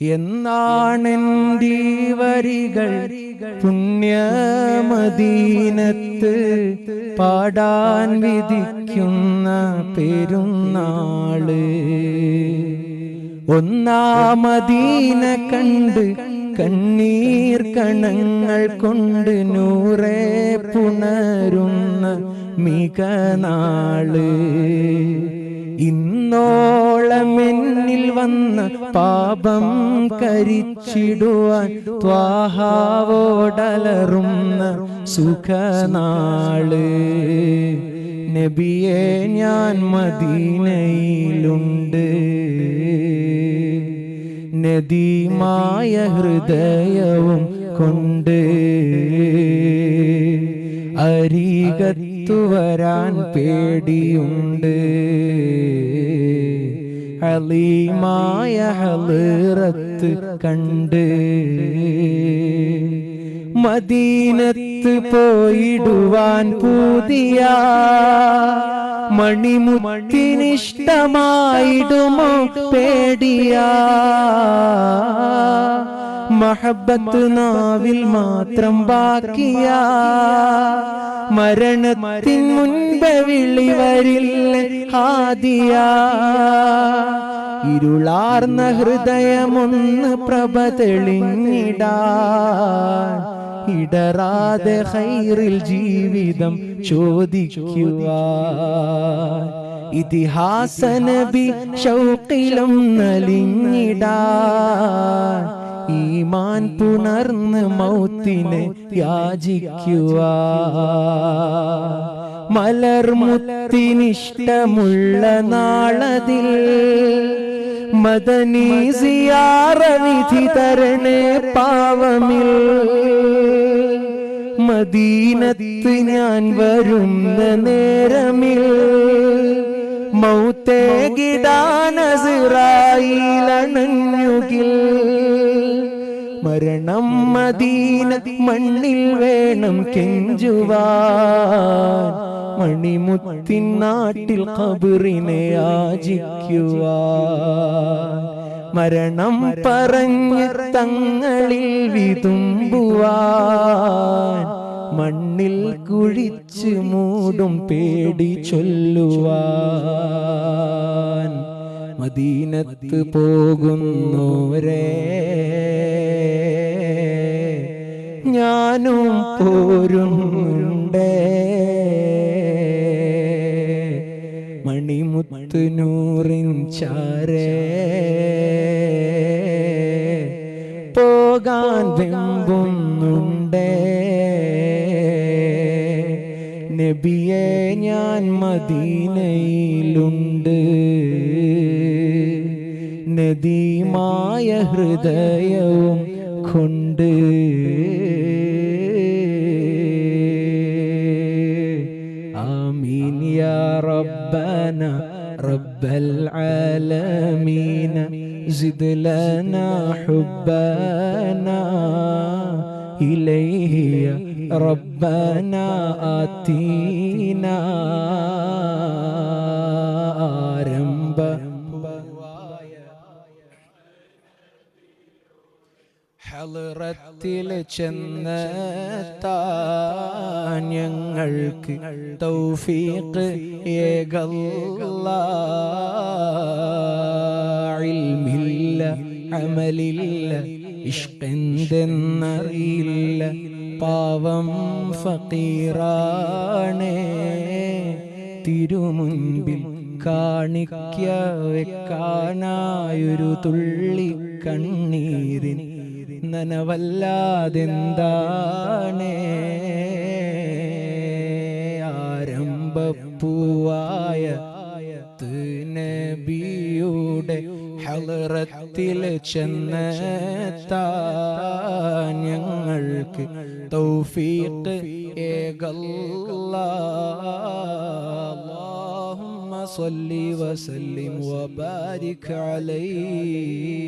എന്നാണെന്റെ വരികൾ? പുണ്യമദീനത്ത് പാടാൻ വിധിക്കുന്ന പെരുന്നാൾ. ഒന്നാമദീന കണ്ട് കണ്ണീർ കണങ്ങൾ കൊണ്ട് നൂറെ പുണരുന്ന മിക നാൾ ഇന്നോളം എന്നിൽ വന്ന പാപം കരിച്ചിടുവാൻ ത്വാഹാവോടലറുന്ന സുഖനാൾ. നബിയെ ഞാൻ മദീനയിലുണ്ട്. നദീമായ ഹൃദയവും കൊണ്ട് അരികത്തു വരാൻ പേടിയുണ്ട്. അലീമായ ഹലറത്ത് കണ്ട് മദീനത്ത് പോയിടുവാൻ പുതിയ മണിമുട്ടിനിഷ്ടമായിടുമോ പേടിയ മഹബത്ത് നാവിൽ മാത്രം ബാക്കിയ മരണത്തിൻ മുൻപ് വിളി വരില്ല. ഹാദിയ. ഇരുളാർന്ന ഹൃദയമൊന്ന് പ്രഭ തെളിഞ്ഞിടാൻ. ഇടറാതെ ഹൈറിൽ ജീവിതം ചോദിക്കുക ഇതിഹാസനബി നബി ഷൗക്കിലും ഈമാൻ പുണർന്ന് മൗത്തിനെ യാചിക്കുക മലർമുത്തിനിഷ്ടമുള്ള നാളതിൽ മദനീ സിയാറ വിധി തരണേ പാവമിൽ. മദീനത്ത് ഞാൻ വരുന്ന നേരമിൽ മൗത്തേ ഗിടാനസിറായിലണഞ്ഞുകിൽ മരണം മദീന മണ്ണിൽ വേണം കെഞ്ചുവാൻ. മണിമുത്തിൻ നാട്ടിൽ കബറിനെ യാചിക്കുവാൻ മരണം പറഞ്ഞ് തങ്ങളിൽ വിതുമ്പുവാൻ. മണ്ണിൽ കുഴിച്ച് മൂടും പേടി ചൊല്ലുവാൻ. മദീനത്ത് പോകുന്നോരേ ഞാനും പോരുണ്ടേ. മണിമുത്ത് നൂറിൻ ചാരേ. പോകാൻ വെമ്പുന്നുണ്ടേ. നബിയെ ഞാൻ മദീനയിലുണ്ട്. നദീമായ ഹൃദയവും കൊണ്ട് آمين يا ربنا رب العالمين زد لنا حبنا إليه يا ربنا آتينا ആരംഭ ഹലറത്തിൽ ചെന്ന താഞ്ഞങ്ങൾക്ക് തൗഫീഖ് ഏകല്ല. അമലില്ല ഇഷ്കെന്തെന്നറിയില്ല പാവം ഫക്കീറാണേ. തിരുമുൻപിൽ കാണിക്ക തുള്ളി കണ്ണീരിൻ നനവല്ലാതെന്താണേ ആരംഭപ്പൂവായ നബിയുടെ ഹലറത്തിൽ ചെന്നെത്താൻ ഞങ്ങൾക്ക് തൗഫീഖ് ഏകല്ല اللهم صل وسلم وبارك عليه